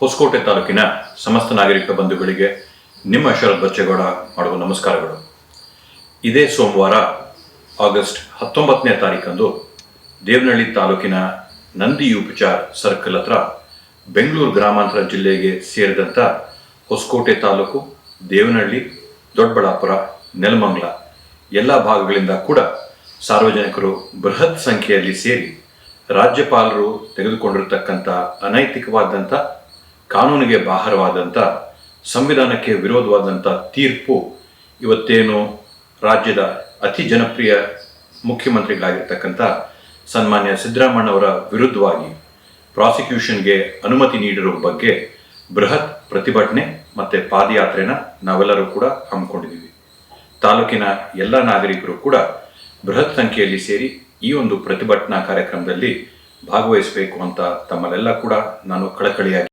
ಹೊಸಕೋಟೆ ತಾಲೂಕಿನ ಸಮಸ್ತ ನಾಗರಿಕ ಬಂಧುಗಳಿಗೆ ನಿಮ್ಮ ಶರತ್ ಬಚ್ಚೇಗೌಡ ಮಾಡುವ ನಮಸ್ಕಾರಗಳು. ಇದೇ ಸೋಮವಾರ, ಆಗಸ್ಟ್ ಹತ್ತೊಂಬತ್ತನೇ ತಾರೀಕಂದು ದೇವನಹಳ್ಳಿ ತಾಲೂಕಿನ ನಂದಿ ಉಪಚಾರ್ ಸರ್ಕಲ್ ಹತ್ರ ಬೆಂಗಳೂರು ಗ್ರಾಮಾಂತರ ಜಿಲ್ಲೆಗೆ ಸೇರಿದಂಥ ಹೊಸಕೋಟೆ ತಾಲೂಕು, ದೇವನಹಳ್ಳಿ, ದೊಡ್ಡಬಳ್ಳಾಪುರ, ನೆಲಮಂಗ್ಲ ಎಲ್ಲ ಭಾಗಗಳಿಂದ ಕೂಡ ಸಾರ್ವಜನಿಕರು ಬೃಹತ್ ಸಂಖ್ಯೆಯಲ್ಲಿ ಸೇರಿ ರಾಜ್ಯಪಾಲರು ತೆಗೆದುಕೊಂಡಿರತಕ್ಕಂಥ ಅನೈತಿಕವಾದಂಥ ಕಾನೂನಿಗೆ ಬಾಹರವಾದಂಥ ಸಂವಿಧಾನಕ್ಕೆ ವಿರೋಧವಾದಂಥ ತೀರ್ಪು ಇವತ್ತೇನು ರಾಜ್ಯದ ಅತಿ ಜನಪ್ರಿಯ ಮುಖ್ಯಮಂತ್ರಿಗಳಾಗಿರ್ತಕ್ಕಂಥ ಸನ್ಮಾನ್ಯ ಸಿದ್ದರಾಮಣ್ಣವರ ವಿರುದ್ಧವಾಗಿ ಪ್ರಾಸಿಕ್ಯೂಷನ್ಗೆ ಅನುಮತಿ ನೀಡಿರುವ ಬಗ್ಗೆ ಬೃಹತ್ ಪ್ರತಿಭಟನೆ ಮತ್ತು ಪಾದಯಾತ್ರೆನ ನಾವೆಲ್ಲರೂ ಕೂಡ ಹಮ್ಮಿಕೊಂಡಿದ್ದೀವಿ. ತಾಲೂಕಿನ ಎಲ್ಲ ನಾಗರಿಕರು ಕೂಡ ಬೃಹತ್ ಸಂಖ್ಯೆಯಲ್ಲಿ ಸೇರಿ ಈ ಒಂದು ಪ್ರತಿಭಟನಾ ಕಾರ್ಯಕ್ರಮದಲ್ಲಿ ಭಾಗವಹಿಸಬೇಕು ಅಂತ ತಮ್ಮಲ್ಲೆಲ್ಲ ಕೂಡ ನಾನು ಕಳಕಳಿಯಾಗಿ